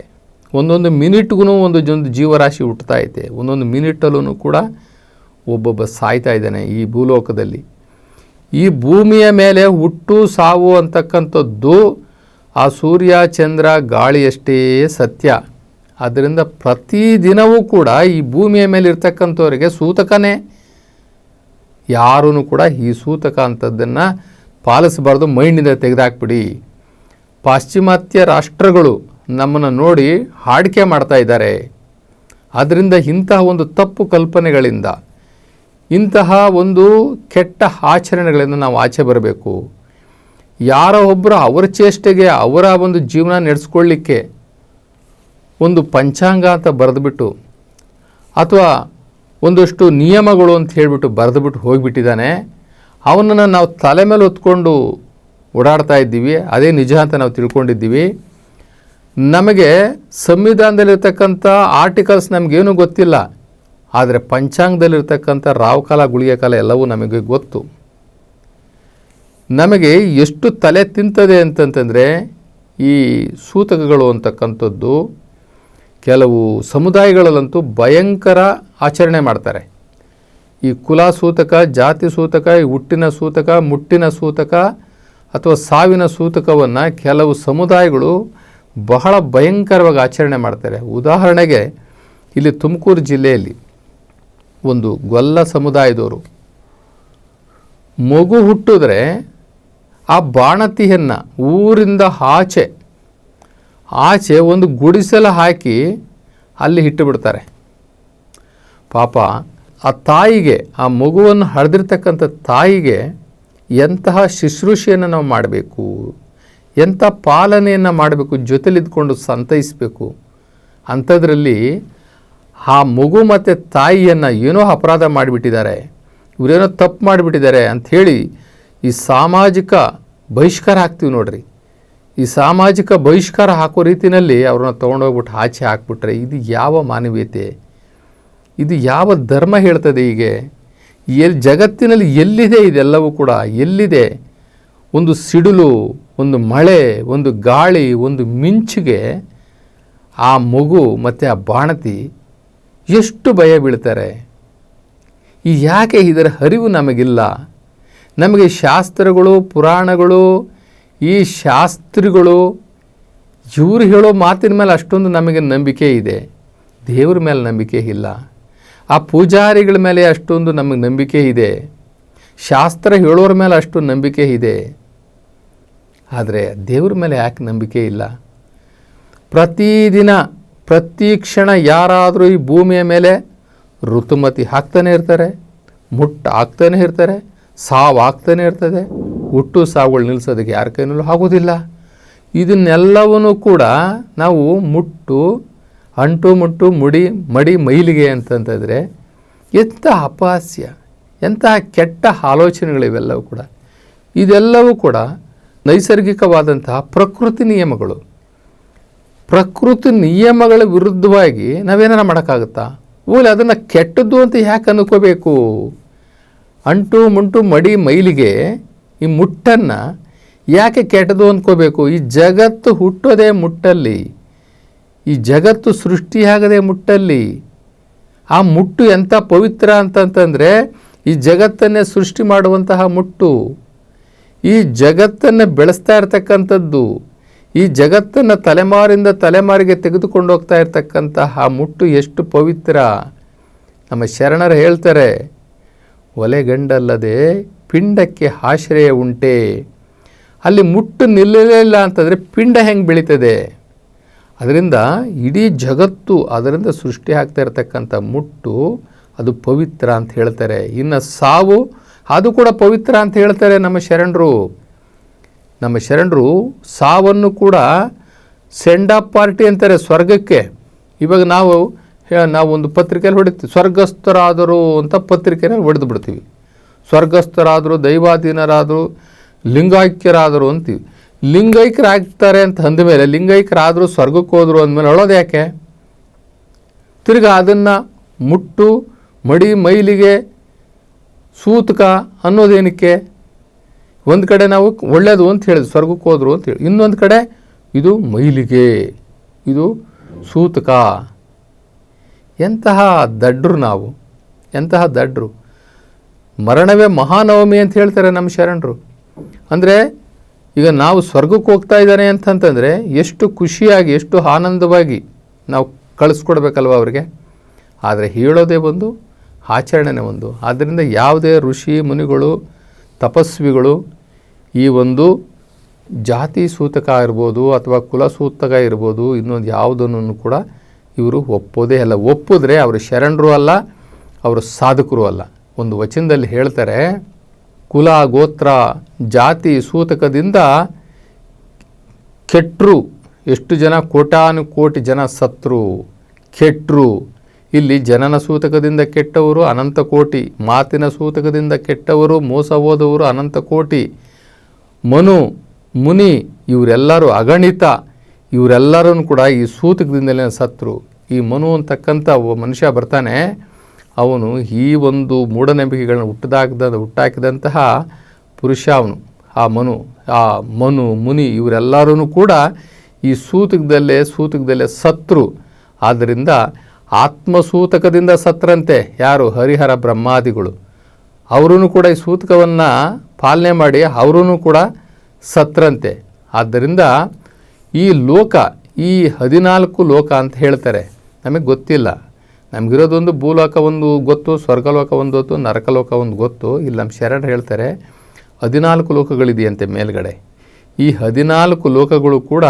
ಒಂದೊಂದು ಮಿನಿಟ್ಗೂ ಒಂದು ಜೊಂದು ಜೀವರಾಶಿ ಹುಟ್ಟುತ್ತಾ ಐತೆ. ಒಂದೊಂದು ಮಿನಿಟಲ್ಲೂ ಕೂಡ ಒಬ್ಬೊಬ್ಬ ಸಾಯ್ತಾ ಇದ್ದಾನೆ ಈ ಭೂಲೋಕದಲ್ಲಿ. ಈ ಭೂಮಿಯ ಮೇಲೆ ಹುಟ್ಟು ಸಾವು ಅಂತಕ್ಕಂಥದ್ದು ಆ ಸೂರ್ಯ, ಚಂದ್ರ, ಗಾಳಿಯಷ್ಟೇ ಸತ್ಯ. ಆದ್ದರಿಂದ ಪ್ರತಿದಿನವೂ ಕೂಡ ಈ ಭೂಮಿಯ ಮೇಲೆ ಇರ್ತಕ್ಕಂಥವ್ರಿಗೆ ಸೂತಕನೇ. ಯಾರೂ ಕೂಡ ಈ ಸೂತಕ ಅಂಥದ್ದನ್ನು ಪಾಲಿಸಬಾರ್ದು, ಮೈಂಡಿಂದ ತೆಗೆದಾಕ್ಬಿಡಿ. ಪಾಶ್ಚಿಮಾತ್ಯ ರಾಷ್ಟ್ರಗಳು ನಮ್ಮನ್ನು ನೋಡಿ ಹಾಡಿಕೆ ಮಾಡ್ತಾ ಇದ್ದಾರೆ. ಅದರಿಂದ ಇಂತಹ ಒಂದು ತಪ್ಪು ಕಲ್ಪನೆಗಳಿಂದ, ಇಂತಹ ಒಂದು ಕೆಟ್ಟ ಆಚರಣೆಗಳಿಂದ ನಾವು ಆಚೆ ಬರಬೇಕು. ಯಾರೋ ಒಬ್ಬರು ಅವರ ಚೇಷ್ಟೆಗೆ, ಅವರ ಒಂದು ಜೀವನ ನಡೆಸ್ಕೊಳ್ಳಿಕ್ಕೆ ಒಂದು ಪಂಚಾಂಗ ಅಂತ ಬರೆದುಬಿಟ್ಟು, ಅಥವಾ ಒಂದಷ್ಟು ನಿಯಮಗಳು ಅಂತ ಹೇಳಿಬಿಟ್ಟು ಬರೆದುಬಿಟ್ಟು ಹೋಗಿಬಿಟ್ಟಿದ್ದಾನೆ. ಅವನನ್ನು ನಾವು ತಲೆ ಮೇಲೆ ಹೊತ್ಕೊಂಡು ಓಡಾಡ್ತಾ ಇದ್ದೀವಿ. ಅದೇ ನಿಜ ಅಂತ ನಾವು ತಿಳ್ಕೊಂಡಿದ್ದೀವಿ. ನಮಗೆ ಸಂವಿಧಾನದಲ್ಲಿರ್ತಕ್ಕಂಥ ಆರ್ಟಿಕಲ್ಸ್ ನಮಗೇನು ಗೊತ್ತಿಲ್ಲ. ಆದರೆ ಪಂಚಾಂಗದಲ್ಲಿರ್ತಕ್ಕಂಥ ರಾವಕಾಲ ಗುಳಿಗೆ ಕಾಲ ಎಲ್ಲವೂ ನಮಗೆ ಗೊತ್ತು. ನಮಗೆ ಎಷ್ಟು ತಲೆ ತಿಂತದೆ ಅಂತಂತಂದರೆ ಈ ಸೂತಕಗಳು ಅಂತಕ್ಕಂಥದ್ದು ಕೆಲವು ಸಮುದಾಯಗಳಲ್ಲಂತೂ ಭಯಂಕರ ಆಚರಣೆ ಮಾಡ್ತಾರೆ. ಈ ಕುಲ ಸೂತಕ, ಜಾತಿ ಸೂತಕ, ಈ ಹುಟ್ಟಿನ ಸೂತಕ, ಮುಟ್ಟಿನ ಸೂತಕ ಅಥವಾ ಸಾವಿನ ಸೂತಕವನ್ನು ಕೆಲವು ಸಮುದಾಯಗಳು ಬಹಳ ಭಯಂಕರವಾಗಿ ಆಚರಣೆ ಮಾಡ್ತಾರೆ. ಉದಾಹರಣೆಗೆ, ಇಲ್ಲಿ ತುಮಕೂರು ಜಿಲ್ಲೆಯಲ್ಲಿ ಒಂದು ಗೊಲ್ಲ ಸಮುದಾಯದವರು ಮಗು ಹುಟ್ಟಿದ್ರೆ ಆ ಬಾಣತಿಯನ್ನು ಊರಿಂದ ಆಚೆ ಆಚೆ ಒಂದು ಗುಡಿಸಲ ಹಾಕಿ ಅಲ್ಲಿ ಇಟ್ಟುಬಿಡ್ತಾರೆ. ಪಾಪ ಆ ತಾಯಿಗೆ, ಆ ಮಗುವನ್ನು ಹಡೆದಿರ್ತಕ್ಕಂಥ ತಾಯಿಗೆ ಎಂತಹ ಶುಶ್ರೂಷೆಯನ್ನು ನಾವು ಮಾಡಬೇಕು? ಎಂಥ ಪಾಲನೆಯನ್ನು ಮಾಡಬೇಕು, ಜೊತೆಲಿದ್ಕೊಂಡು ಸಂತೈಸಬೇಕು. ಅಂಥದ್ರಲ್ಲಿ ಆ ಮಗು ಮತ್ತು ತಾಯಿಯನ್ನು ಏನೋ ಅಪರಾಧ ಮಾಡಿಬಿಟ್ಟಿದ್ದಾರೆ, ಇವರೇನೋ ತಪ್ಪು ಮಾಡಿಬಿಟ್ಟಿದ್ದಾರೆ ಅಂಥೇಳಿ ಈ ಸಾಮಾಜಿಕ ಬಹಿಷ್ಕಾರ ಹಾಕ್ತೀವಿ ನೋಡ್ರಿ. ಈ ಸಾಮಾಜಿಕ ಬಹಿಷ್ಕಾರ ಹಾಕೋ ರೀತಿಯಲ್ಲಿ ಅವ್ರನ್ನ ತೊಗೊಂಡೋಗ್ಬಿಟ್ಟು ಆಚೆ ಹಾಕ್ಬಿಟ್ರೆ ಇದು ಯಾವ ಮಾನವೀಯತೆ? ಇದು ಯಾವ ಧರ್ಮ ಹೇಳ್ತದೆ ಹೀಗೆ? ಎಲ್ಲಿ ಜಗತ್ತಿನಲ್ಲಿ ಎಲ್ಲಿದೆ ಇದೆಲ್ಲವೂ ಕೂಡ? ಎಲ್ಲಿದೆ? ಒಂದು ಸಿಡಿಲು ಒಂದು ಮಳೆ, ಒಂದು ಗಾಳಿ, ಒಂದು ಮಿಂಚಿಗೆ ಆ ಮಗು ಮತ್ತು ಆ ಬಾಣತಿ ಎಷ್ಟು ಭಯ ಬೀಳ್ತಾರೆ. ಈ ಯಾಕೆ ಇದರ ಅರಿವು ನಮಗಿಲ್ಲ? ನಮಗೆ ಶಾಸ್ತ್ರಗಳು, ಪುರಾಣಗಳು, ಈ ಶಾಸ್ತ್ರಿಗಳು ಇವರು ಹೇಳೋ ಮಾತಿನ ಮೇಲೆ ಅಷ್ಟೊಂದು ನಮಗೆ ನಂಬಿಕೆ ಇದೆ. ದೇವ್ರ ಮೇಲೆ ನಂಬಿಕೆ ಇಲ್ಲ. ಆ ಪೂಜಾರಿಗಳ ಮೇಲೆ ಅಷ್ಟೊಂದು ನಮಗೆ ನಂಬಿಕೆ ಇದೆ. ಶಾಸ್ತ್ರ ಹೇಳೋರ ಮೇಲೆ ಅಷ್ಟು ನಂಬಿಕೆ ಇದೆ. ಆದರೆ ದೇವ್ರ ಮೇಲೆ ಯಾಕೆ ನಂಬಿಕೆ ಇಲ್ಲ? ಪ್ರತಿದಿನ, ಪ್ರತಿ ಕ್ಷಣ ಯಾರಾದರೂ ಈ ಭೂಮಿಯ ಮೇಲೆ ಋತುಮತಿ ಹಾಕ್ತಾನೆ ಇರ್ತಾರೆ, ಮುಟ್ಟು ಹಾಕ್ತಾನೆ ಇರ್ತಾರೆ, ಸಾವು ಆಗ್ತಾನೆ ಇರ್ತದೆ. ಹುಟ್ಟು ಸಾವುಗಳು ನಿಲ್ಲಿಸೋದಕ್ಕೆ ಯಾರ ಕೈನಲ್ಲೂ ಆಗೋದಿಲ್ಲ. ಇದನ್ನೆಲ್ಲವನ್ನೂ ಕೂಡ ನಾವು ಮುಟ್ಟು, ಅಂಟು ಮುಟ್ಟು, ಮುಡಿ, ಮಡಿ, ಮೈಲಿಗೆ ಅಂತಂತಂದರೆ ಎಂಥ ಅಪಹಾಸ್ಯ, ಎಂಥ ಕೆಟ್ಟ ಆಲೋಚನೆಗಳಿವೆಲ್ಲವೂ ಕೂಡ. ಇದೆಲ್ಲವೂ ಕೂಡ ನೈಸರ್ಗಿಕವಾದಂತಹ ಪ್ರಕೃತಿ ನಿಯಮಗಳು. ಪ್ರಕೃತಿ ನಿಯಮಗಳ ವಿರುದ್ಧವಾಗಿ ನಾವೇನಾರ ಮಾಡೋಕ್ಕಾಗುತ್ತಾ? ಓಲಿ ಅದನ್ನು ಕೆಟ್ಟದ್ದು ಅಂತ ಯಾಕೆ ಅನ್ಕೋಬೇಕು? ಅಂಟು ಮುಂಟು ಮಡಿ ಮೈಲಿಗೆ ಈ ಮುಟ್ಟನ್ನು ಯಾಕೆ ಕೆಟ್ಟದು ಅಂದ್ಕೋಬೇಕು ಈ ಜಗತ್ತು ಹುಟ್ಟೋದೇ ಮುಟ್ಟಲ್ಲಿ. ಈ ಜಗತ್ತು ಸೃಷ್ಟಿಯಾಗದೆ ಮುಟ್ಟಲ್ಲಿ. ಆ ಮುಟ್ಟು ಎಂಥ ಪವಿತ್ರ ಅಂತಂತಂದರೆ ಈ ಜಗತ್ತನ್ನೇ ಸೃಷ್ಟಿ ಮಾಡುವಂತಹ ಮುಟ್ಟು. ಈ ಜಗತ್ತನ್ನು ಬೆಳೆಸ್ತಾ ಇರ್ತಕ್ಕಂಥದ್ದು, ಈ ಜಗತ್ತನ್ನು ತಲೆಮಾರಿಂದ ತಲೆಮಾರಿಗೆ ತೆಗೆದುಕೊಂಡು ಹೋಗ್ತಾ ಇರ್ತಕ್ಕಂತಹ ಆ ಮುಟ್ಟು ಎಷ್ಟು ಪವಿತ್ರ. ನಮ್ಮ ಶರಣರು ಹೇಳ್ತಾರೆ ಒಲೆಗಂಡಲ್ಲದೆ ಪಿಂಡಕ್ಕೆ ಆಶ್ರಯ ಉಂಟೆ. ಅಲ್ಲಿ ಮುಟ್ಟು ನಿಲ್ಲಲೇ ಇಲ್ಲ ಅಂತಂದರೆ ಪಿಂಡ ಹೆಂಗೆ ಬೆಳೀತದೆ? ಅದರಿಂದ ಇಡೀ ಜಗತ್ತು ಅದರಿಂದ ಸೃಷ್ಟಿ ಆಗ್ತಾ ಇರತಕ್ಕಂಥ ಮುಟ್ಟು ಅದು ಪವಿತ್ರ ಅಂತ ಹೇಳ್ತಾರೆ. ಇನ್ನು ಸಾವು ಅದು ಕೂಡ ಪವಿತ್ರ ಅಂತ ಹೇಳ್ತಾರೆ ನಮ್ಮ ಶರಣರು. ನಮ್ಮ ಶರಣರು ಸಾವನ್ನು ಕೂಡ ಸೆಂಡ್ ಆಫ್ ಪಾರ್ಟಿ ಅಂತಾರೆ ಸ್ವರ್ಗಕ್ಕೆ. ಇವಾಗ ನಾವು ನಾವೊಂದು ನಾವು ಒಂದು ಪತ್ರಿಕೆಯಲ್ಲಿ ಹೊಡಿತೀವಿ. ಸ್ವರ್ಗಸ್ಥರಾದರು ಅಂತ ಪತ್ರಿಕೆಯಲ್ಲಿ ಹೊಡೆದು ಬಿಡ್ತೀವಿ. ಸ್ವರ್ಗಸ್ಥರಾದರು, ದೈವಾಧೀನರಾದರು ಲಿಂಗೈಕ್ಯರಾದರು ಅಂತೀವಿ. ಲಿಂಗೈಕ್ಯರಾಗ್ತಾರೆ ಅಂತ ಅಂದಮೇಲೆ ಲಿಂಗೈಕ್ಯರಾದರು ಸ್ವರ್ಗಕ್ಕೆ ಹೋದರು ಅಂದಮೇಲೆ ಹೇಳೋದು ಯಾಕೆ? ತಿರ್ಗಿ ಅದನ್ನು ಮುಟ್ಟು, ಮಡಿ, ಮೈಲಿಗೆ ಸೂತಕ ಅನ್ನೋದೇನಕ್ಕೆ? ಒಂದು ಕಡೆ ನಾವು ಒಳ್ಳೆಯದು ಅಂತ ಹೇಳಿದ್ವಿ, ಸ್ವರ್ಗಕ್ಕೆ ಹೋದರು ಅಂತ ಹೇಳಿ. ಇನ್ನೊಂದು ಕಡೆ ಇದು ಮೈಲಿಗೆ, ಇದು ಸೂತಕ. ಎಂತಹ ದಡ್ರು ನಾವು, ಎಂತಹ ದಡ್ರು. ಮರಣವೇ ಮಹಾನವಮಿ ಅಂತ ಹೇಳ್ತಾರೆ ನಮ್ಮ ಶರಣರು. ಅಂದರೆ ಈಗ ನಾವು ಸ್ವರ್ಗಕ್ಕೆ ಹೋಗ್ತಾ ಇದ್ದಾನೆ ಅಂತಂತಂದರೆ ಎಷ್ಟು ಖುಷಿಯಾಗಿ, ಎಷ್ಟು ಆನಂದವಾಗಿ ನಾವು ಕಳಿಸ್ಕೊಡ್ಬೇಕಲ್ವ ಅವರಿಗೆ? ಆದರೆ ಹೇಳೋದೇ ಒಂದು ಆಚರಣೆನೇ ಒಂದು. ಆದ್ದರಿಂದ ಯಾವುದೇ ಋಷಿ, ಮುನಿಗಳು, ತಪಸ್ವಿಗಳು ಈ ಒಂದು ಜಾತಿ ಸೂತಕ ಇರ್ಬೋದು ಅಥವಾ ಕುಲ ಸೂತಕ ಇರ್ಬೋದು ಇನ್ನೊಂದು ಯಾವುದನ್ನು ಕೂಡ ಇವರು ಒಪ್ಪೋದೇ ಅಲ್ಲ. ಒಪ್ಪಿದ್ರೆ ಅವರು ಶರಣರು ಅಲ್ಲ, ಅವರು ಸಾಧಕರು ಅಲ್ಲ. ಒಂದು ವಚನದಲ್ಲಿ ಹೇಳ್ತಾರೆ, ಕುಲ, ಗೋತ್ರ, ಜಾತಿ ಸೂತಕದಿಂದ ಕೆಟ್ಟರು ಎಷ್ಟು ಜನ ಕೋಟಾನು ಕೋಟಿ ಜನ ಸತ್ರು ಕೆಟ್ಟರು ಇಲ್ಲಿ ಜನನ ಸೂತಕದಿಂದ ಕೆಟ್ಟವರು ಅನಂತ ಕೋಟಿ, ಮಾತಿನ ಸೂತಕದಿಂದ ಕೆಟ್ಟವರು ಮೋಸ ಹೋದವರು ಅನಂತ ಕೋಟಿ. ಮನು, ಮುನಿ, ಇವರೆಲ್ಲರೂ ಅಗಣಿತ. ಇವರೆಲ್ಲರೂ ಕೂಡ ಈ ಸೂತಕದಿಂದಲೇ ಸತ್ರು. ಈ ಮನು ಅಂತಕ್ಕಂಥ ಮನುಷ್ಯ ಬರ್ತಾನೆ. ಅವನು ಈ ಒಂದು ಮೂಢನಂಬಿಕೆಗಳನ್ನು ಹುಟ್ಟಿದಾಕದ ಹುಟ್ಟಾಕಿದಂತಹ ಪುರುಷ ಅವನು. ಆ ಮನು ಆ ಮನು, ಮುನಿ ಇವರೆಲ್ಲರೂ ಕೂಡ ಈ ಸೂತಕದಲ್ಲೇ ಸೂತಕದಲ್ಲೇ ಸತ್ರು. ಆದ್ದರಿಂದ ಆತ್ಮಸೂತಕದಿಂದ ಸತ್ರಂತೆ ಯಾರು ಹರಿಹರ ಬ್ರಹ್ಮಾದಿಗಳು. ಅವರೂ ಕೂಡ ಈ ಸೂತಕವನ್ನು ಪಾಲನೆ ಮಾಡಿ ಅವರೂ ಕೂಡ ಸತ್ರಂತೆ ಆದ್ದರಿಂದ ಈ ಲೋಕ, ಈ ಹದಿನಾಲ್ಕು ಲೋಕ ಅಂತ ಹೇಳ್ತಾರೆ. ನಮಗೆ ಗೊತ್ತಿಲ್ಲ. ನಮಗಿರೋದೊಂದು ಭೂಲೋಕ ಒಂದು ಗೊತ್ತು, ಸ್ವರ್ಗಲೋಕ ಒಂದು ಗೊತ್ತು, ನರಕಲೋಕ ಒಂದು ಗೊತ್ತು. ಇಲ್ಲಿ ನಮ್ಮ ಶರಣ ಹೇಳ್ತಾರೆ, ಹದಿನಾಲ್ಕು ಲೋಕಗಳಿದೆಯಂತೆ ಮೇಲ್ಗಡೆ. ಈ ಹದಿನಾಲ್ಕು ಲೋಕಗಳು ಕೂಡ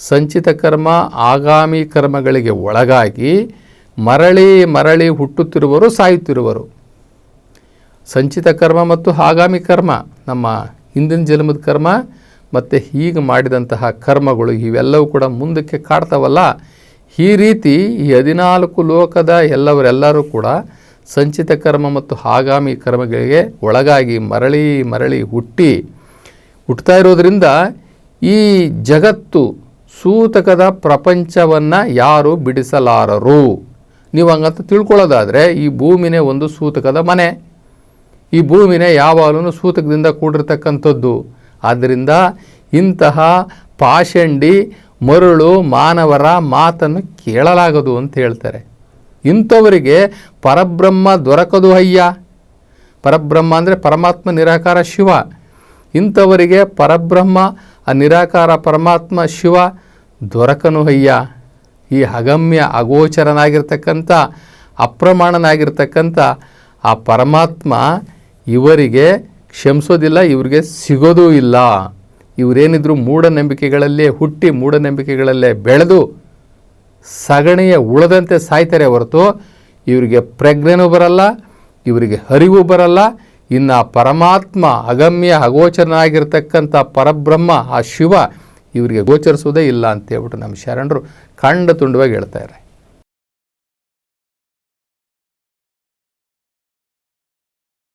ಸಂಚಿತ ಕರ್ಮ, ಆಗಾಮಿ ಕರ್ಮಗಳಿಗೆ ಒಳಗಾಗಿ ಮರಳಿ ಮರಳಿ ಹುಟ್ಟುತ್ತಿರುವರು ಸಾಯುತ್ತಿರುವರು. ಸಂಚಿತ ಕರ್ಮ ಮತ್ತು ಆಗಾಮಿ ಕರ್ಮ, ನಮ್ಮ ಹಿಂದಿನ ಜನ್ಮದ ಕರ್ಮ ಮತ್ತು ಹೀಗೆ ಮಾಡಿದಂತಹ ಕರ್ಮಗಳು ಇವೆಲ್ಲವೂ ಕೂಡ ಮುಂದಕ್ಕೆ ಕಾಡ್ತಾವಲ್ಲ. ಈ ರೀತಿ ಈ ಹದಿನಾಲ್ಕು ಲೋಕದ ಎಲ್ಲವರೆಲ್ಲರೂ ಕೂಡ ಸಂಚಿತ ಕರ್ಮ ಮತ್ತು ಆಗಾಮಿ ಕರ್ಮಗಳಿಗೆ ಒಳಗಾಗಿ ಮರಳಿ ಮರಳಿ ಹುಟ್ಟಿ ಹುಟ್ಟುತ್ತಾ ಇರೋದರಿಂದ ಈ ಜಗತ್ತು ಸೂತಕದ ಪ್ರಪಂಚವನ್ನು ಯಾರು ಬಿಡಿಸಲಾರರು. ನೀವು ಹಂಗಂತ ತಿಳ್ಕೊಳ್ಳೋದಾದರೆ ಈ ಭೂಮಿನೇ ಒಂದು ಸೂತಕದ ಮನೆ. ಈ ಭೂಮಿನೇ ಯಾವಾಗಲೂ ಸೂತಕದಿಂದ ಕೂಡಿರ್ತಕ್ಕಂಥದ್ದು. ಆದ್ದರಿಂದ ಇಂತಹ ಪಾಷಂಡಿ, ಮರುಳು, ಮಾನವರ ಮಾತನ್ನು ಕೇಳಲಾಗದು ಅಂತ ಹೇಳ್ತಾರೆ. ಇಂಥವರಿಗೆ ಪರಬ್ರಹ್ಮ ದೊರಕದು ಅಯ್ಯ. ಪರಬ್ರಹ್ಮ ಅಂದರೆ ಪರಮಾತ್ಮ ನಿರಾಕಾರ ಶಿವ. ಇಂಥವರಿಗೆ ಪರಬ್ರಹ್ಮ, ಆ ನಿರಾಕಾರ ಪರಮಾತ್ಮ ಶಿವ ದೊರಕನು ಅಯ್ಯ. ಈ ಅಗಮ್ಯ ಅಗೋಚರನಾಗಿರ್ತಕ್ಕಂಥ, ಅಪ್ರಮಾಣನಾಗಿರ್ತಕ್ಕಂಥ ಆ ಪರಮಾತ್ಮ ಇವರಿಗೆ ಕ್ಷಮಿಸೋದಿಲ್ಲ, ಇವರಿಗೆ ಸಿಗೋದೂ ಇಲ್ಲ. ಇವರೇನಿದ್ರು ಮೂಢನಂಬಿಕೆಗಳಲ್ಲೇ ಹುಟ್ಟಿ ಮೂಢನಂಬಿಕೆಗಳಲ್ಲೇ ಬೆಳೆದು ಸಗಣಿಯ ಉಳದಂತೆ ಸಾಯ್ತಾರೆ ಹೊರತು ಇವರಿಗೆ ಪ್ರಜ್ಞೆನೂ ಬರಲ್ಲ, ಇವರಿಗೆ ಅರಿವು ಬರಲ್ಲ. ಇನ್ನು ಪರಮಾತ್ಮ ಅಗಮ್ಯ ಅಗೋಚರನಾಗಿರ್ತಕ್ಕಂಥ ಪರಬ್ರಹ್ಮ, ಆ ಶಿವ ಇವರಿಗೆ ಗೋಚರಿಸೋದೇ ಇಲ್ಲ ಅಂತ ಹೇಳ್ಬಿಟ್ಟು ನಮ್ಮ ಶರಣರು ಖಂಡ ತುಂಡವಾಗಿ ಹೇಳ್ತಾರೆ